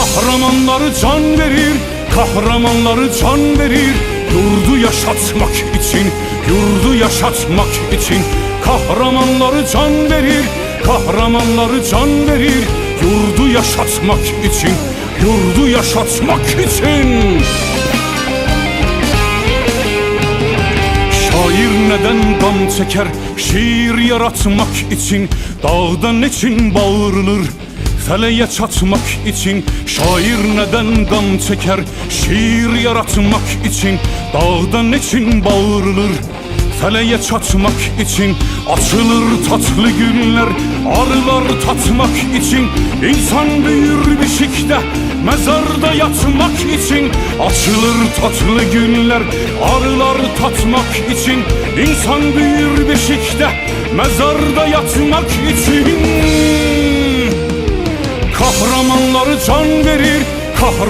Kahramanları can verir, kahramanları can verir. Yurdu yaşatmak için, yurdu yaşatmak için Kahramanları can verir, kahramanları can verir. Yurdu yaşatmak için, yurdu yaşatmak için. Şair neden gam çeker? Şiir yaratmak için Dağdan için bağırılır feleğe çatmak için Şair neden gam çeker? Şiir yaratmak için Dağdan için bağırılır. Feleğe çatmak için Açılır tatlı günler. Arılar tatmak için İnsan büyür beşikte. Mezarda yatmak için Açılır tatlı günler. Arılar tatmak için İnsan büyür beşikte. Mezarda yatmak için Kahramanları can verir kahramanları